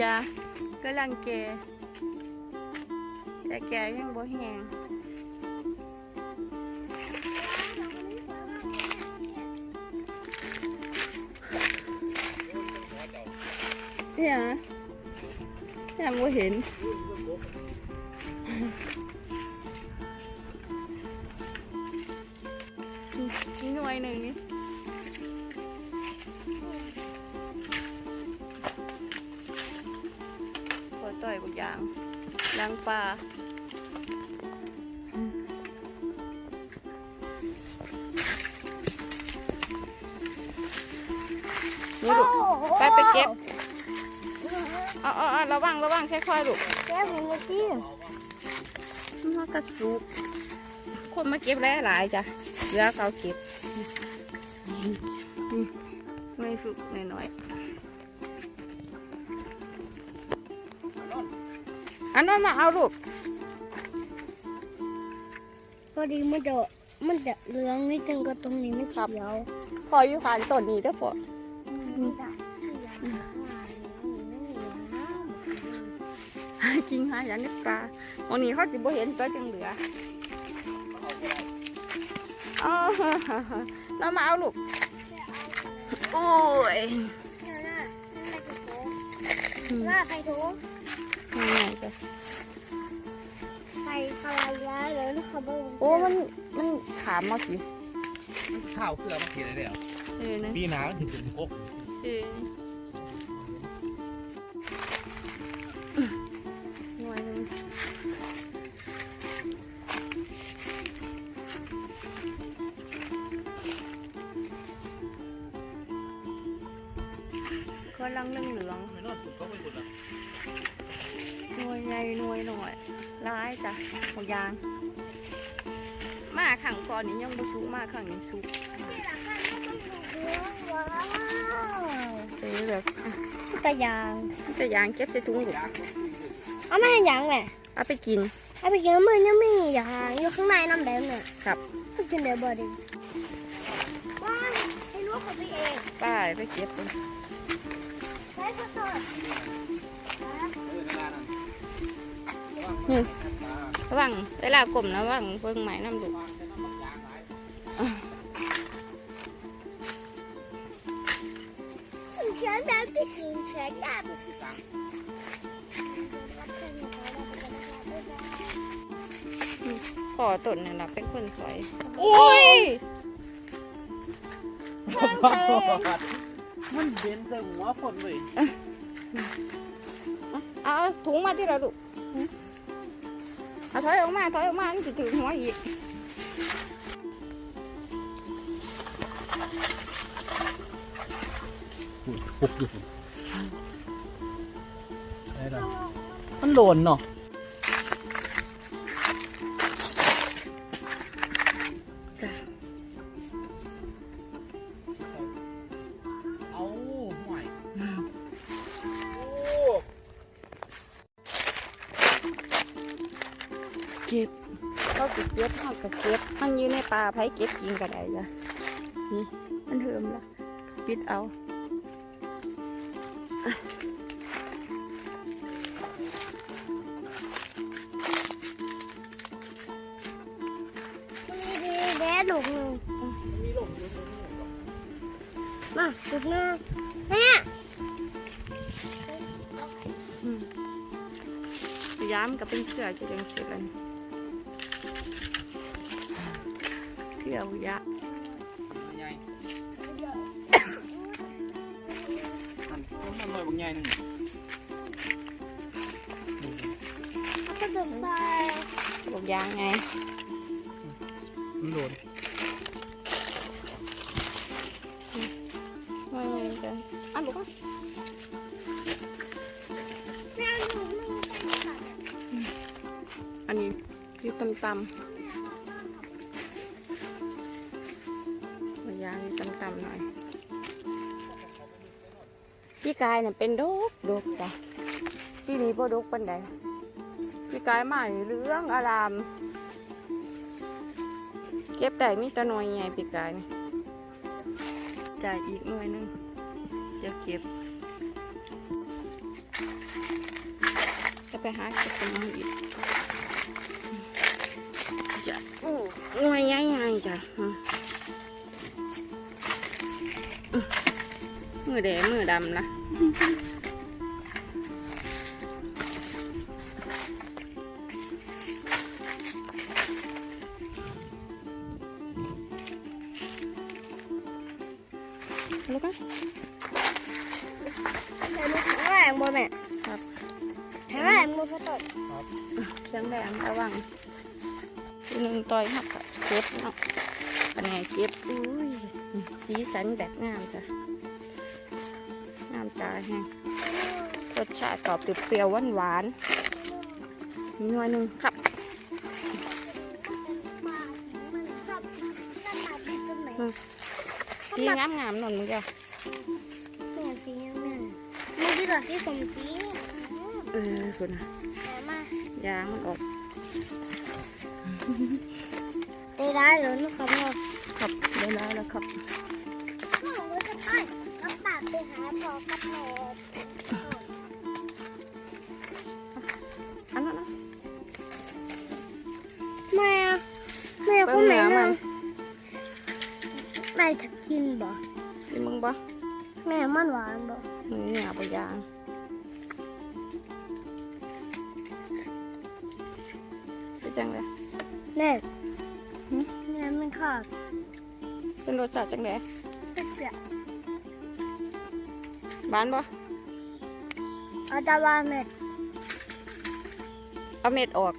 ยากำลังแก่แต่แก่ยังบ่แห้งเยบุกอย่างยางปลานี่ลูกไปไปเก็บเอาเอาเอาระวังระวังค่อยๆลูกแก้วเห็นไหมพี่มากระสุกคนมาเก็บแล้วหลายจ้ะเหลือเขาเก็บนี่ไม่สุกหน่อยๆ อันนั้นมาเอาลูกพอดีมันจะมันจะเหลืองนิดนึงก็ตรงนี้มันเขียวพออยู่ผ่านต้นนี้เด้อพอกินหาอย่างนี้ปลาวันนี้เขาสิบ่เห็นตัวจึงเหลืออ๋อเรามาเอาลูก โอ้ยว่าใครโทรนี่ไงจ้ะใครใครย้ายเลยลูกเขาบอกโอ้มันมันขามมาสิข้าวคือเรามาเขียนอะไรแล้วเออนะปีหนาถึงถึงกกเออหน่วยหนึงกำลังเหลืองเหลือง ไม่นอนสุดก็ไม่สุดอะๆหน่วย ใหญ่หน่วยหน่อยร้ายจ้ะหัวยางมาขังก่อนนี่ยังบ่สุกมาขังนี้สุกว้าวเออแบบอะตะยางจะยางเก็บใส่ถุงลูกเอาไม่ให้ยางแหละเอาไปกินเอาไปกินมือยังไม่มียางอยู่ข้างในน้ำแดงเนี่ยครับก็กินเดี๋ยวบอดีว้าวให้ลูกเขาไปเองไปไปเก็บเลยใช้สด ระวังเวลากลมนะระวังเบิ่งไม้น้ำดุๆเขียนแบบที่กินเขียนแบบที่กินขอต้นนั่นแหละเป็นคนสวยโอ้ยมันเด่นแต่หัวคนเลยเอาเอาถุงมาที่เราดุ เอาถอยออกมาถอยออกมานี่สิถึงหัวอีกปุ๊บอยู่ไอ้ดำมันโดนเนาะ ก็บเขาสิเก็บเขาก็เก็บ มันอยู่ในป่าไผเก็บกินก็ได้จ้ะนี่มันเทิมละปิดเอามีดีแดดหลุกหนึ่งมีลมอยู่มาหลุกหนึ่งแม่อืมย้ำกับเป็นเสือจะเรียงเสร็จแล้ว นี่เสือยะใหญ่มันมันลอยบ พี่กายเนี่ยเป็นดกดกจ้ะพี่นี้พ่ดกปันใดพี่กายมานี่เหลื้องอาราม เก็บได้มีแตะนอยใหญ่พี่กายนี่จ่ายอีกหน่วยหนึงเดี๋ยวเก็บไปหาเก็บตรงนั้นอีกจะอู้หน่วยใหญ่ๆจ้ะอืมอืมมือแดงมือ ดำนะลูกอะแต่มันแข็งแรงบ่แม่ครับแข็งแรงบ่พ่อต้นเสียงแดงระวังทีหนึ่งต่อยหักอะเจ็บเนาะเป็นไงเจ็บอุ้ยสีสันแบบงามจ้ะงามตาแฮงรสชาติกรอบเปรี้ยวๆหวานๆมีหน่วยหนึ่งครับสีงามงามๆหน่อยมึงจ้ะแม่สีแม่มันดีกว่าที่สมสีเออคุณนะแต่มายางมันออกได้ได้เลยนะครับพ่อครับได้แล้วแล้วครับ หาพ่อกับแม่อันนั้นนะแม่แม่เบิ่ก็งแม่เนื้อมันะนแม่จะกินบ่กินมึงบ่แม่มันหวานบ่มือเหนียวไปยางเป็นจังเลยแม่หึแม่มันขาดเป็นรสชาติจังเลยเปรี้ยว บานบ่เอาตาบานแม่เอาเม็ดออก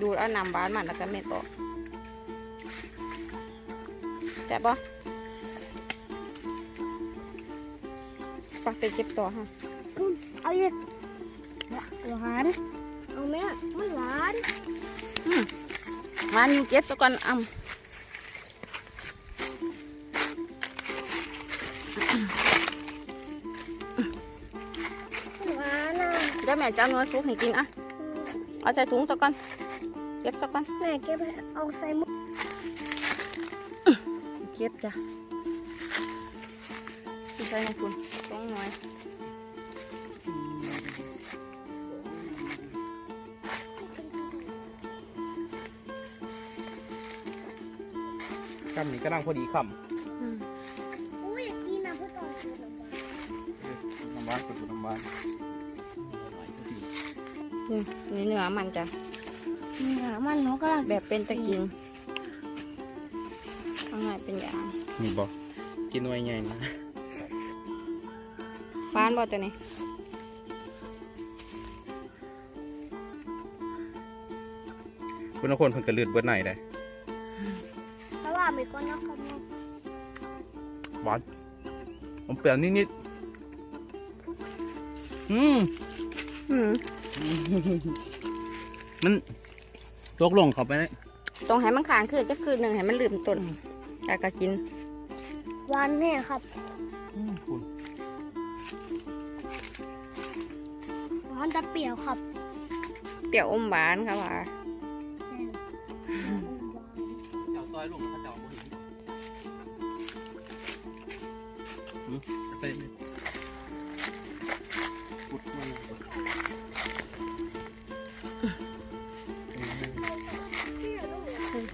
ดูดเอาน้ำบานมันแล้วก็เม็ดออกแต่บบ่ปักไปเก็บต่อฮะเอาอีกหวานเอาแม่มันหวานหวานอยู่เก็บซะก่อนอ่ำ ดี๋ยวแม่จะเอาเนื้อซุกให้กินอะเอาใส่ถุงซะก่อนเก็บซะก่อนแม่เก็บให้เอาใส่หมุกเก็บจ้ะที่ใช้ในคุณต้องหน่อยคำนี้ก็นั่งพอดีคอื นี่นี่เนื้อมันจ้ะนี่นะมันหนูกำลังแบบเป็นตะกินข้างในเป็นยางนี่บ่กินไว้ไงนะฟานบ่ตัวนี้คุณคนเพิ่นกระลืดเบิดไหนได้เพราะว่ามีคนนักขโมยหวานผมเปรี้ยวนิดๆอืม อืม มันตกลงเข้าไปเลยต้องให้มันค้างคืนจะคืนหนึ่งให้มันลืมต้นแล้วก็กินหวานแน่ครับคุณหวานจะเปรี้ยวครับ เปรี้ยวอมหวานค่ะว่า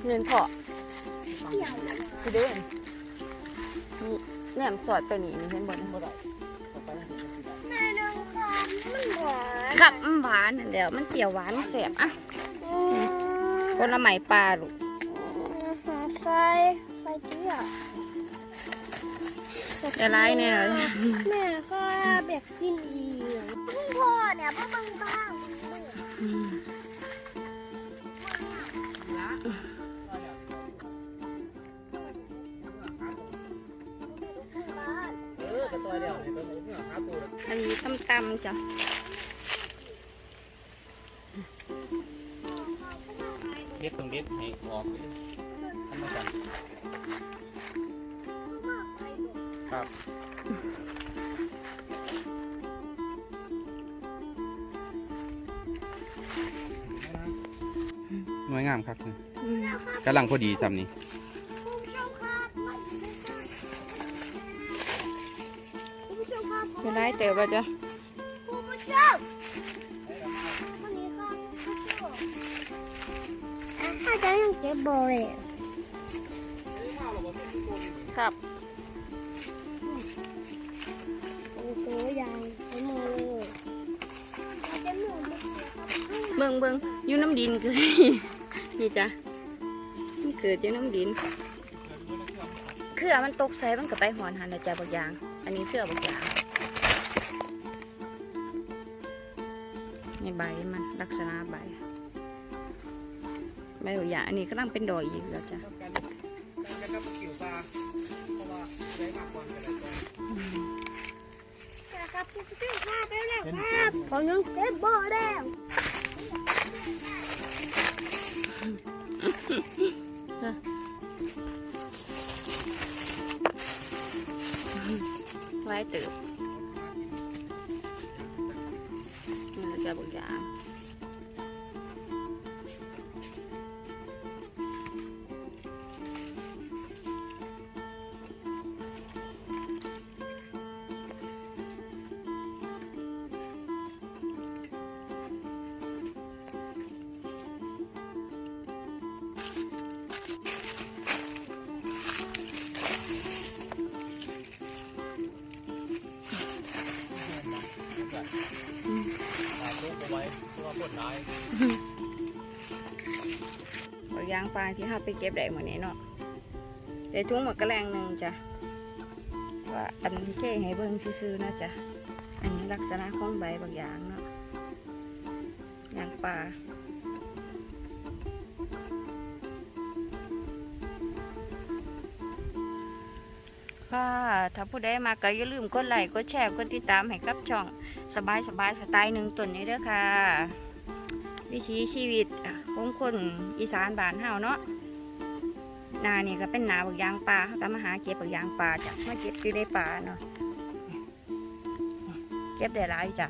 เงินเพาะเปรี้ยวคือเดินนี่แหนมสอดตัวนี้นี่เห็นบ่นี่บ่ได้ต่อไปแล้วเดี๋ยวจะได้แม่น้องครับมันหวานครับมันหวานนั่นเดียวมันเจียวหวานมันแสบอะอืมผลไม้ปลาลูกใส่ใส่เกลือจะร้ายแน่เลยแม่ก็แบบกินอีกพ่อเนี่ยพ่อบังบ้าง ตัวนี้หาตัวอันนี้ตำๆจ้ะเด็ดตรงเด็ดให้ออกเลยทำมากันครับหน่วยงามครับอืมกำลังพอดีซ้ำนี่ จะไล่เต๋อไปจ้ะกูก็ชอบวันนี้ก็ชอบถ้าจะยังเก็บบอลเลยครับโอ้โหใหญ่มืเลยเบิ่งเบิ่งอยู่น้ำดินคืยนี่จ้ะมันเกิดอยู่น้ำดินเครือมันตกใส่มันก็ไปหอนหันนะจ้ะบางอย่าง อันนี้เสื้อบางอย่าง นี่ใบมันลักษณะใบ ใบบักอยางอันนี้ก็ต้องเป็นดอกอีกแล้วจ้ะการการกับกิ่วตาเพราะว่าได้มากกว่าอะไรตัวอืมครับพี่พี่มาไปแล้วครับผมยังเก็บบ่แล้วไว้ตืบนี่เราจะบั กอย ว่าปวดร้ายบักอยางปลาที่เราไปเก็บได้เหมือนนี้เนาะเดี๋ยวทุ่งหมดกระแรงหนึ่งจ้ะว่าอันเจ๊ให้เบิ่งซื่อๆนาะจ้ะอันนี้ลักษณะของใบบักอย่างเนาะยางปลาค่ะถ้าผู้ใดมาก็อย่าลืมกดไลค์กดแชร์กดติดตามให้กับช่องสบายสบายสไตล์หนึ่งตัวนี้เด้อค่ะ วิถีชีวิตของคนอีสานบ้านเฮาเนาะนาเนี่ก็เป็นนาบักยางป่าเขาก็มาหาเก็บบักยางป่าจ้ะมาเก็บอยู่ในป่าเนาะเก็บได้หลายจ้ะ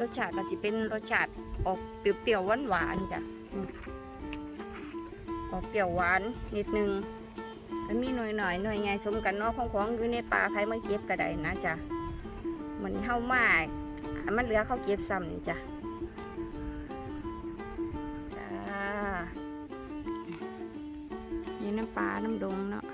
รสชาติก็สิเป็นรสชาติออกเปรี้ยวๆหวานจ้ะออกเปรี้ยวหวานนิดนึงแล้วมีหน่อยหน่อยๆหน่อยไงสมกันเนาะของของอยู่ในป่าใครมาเก็บก็ได้นะจ้ะเหมือนเฮามากมันเหลือเขาเก็บซ้ำนี่จ้ะ ปลาน้ำดงเนาะ